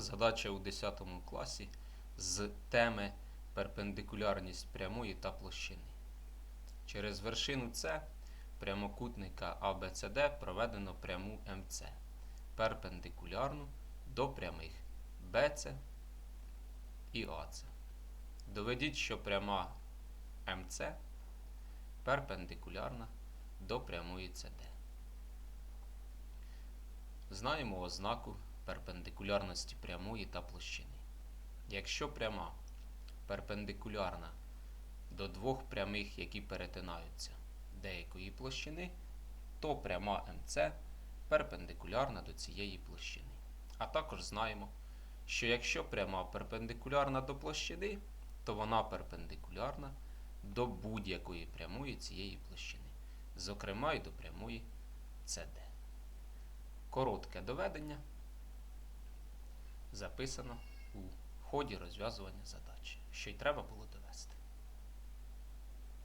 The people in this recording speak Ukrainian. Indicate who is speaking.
Speaker 1: задача у 10 класі з теми перпендикулярність прямої та площини. Через вершину С прямокутника ABCD проведено пряму МЦ перпендикулярну до прямих BC і АЦ. Доведіть, що пряма МЦ перпендикулярна до прямої CD. Знаємо ознаку перпендикулярності прямої та площини. Якщо пряма перпендикулярна до двох прямих, які перетинаються деякої площини, то пряма МЦ перпендикулярна до цієї площини. А також знаємо, що якщо пряма перпендикулярна до площини, то вона перпендикулярна до будь-якої прямої цієї площини, зокрема й до прямої CD. Коротке доведення записано у ході розв'язування задачі, що й треба було довести.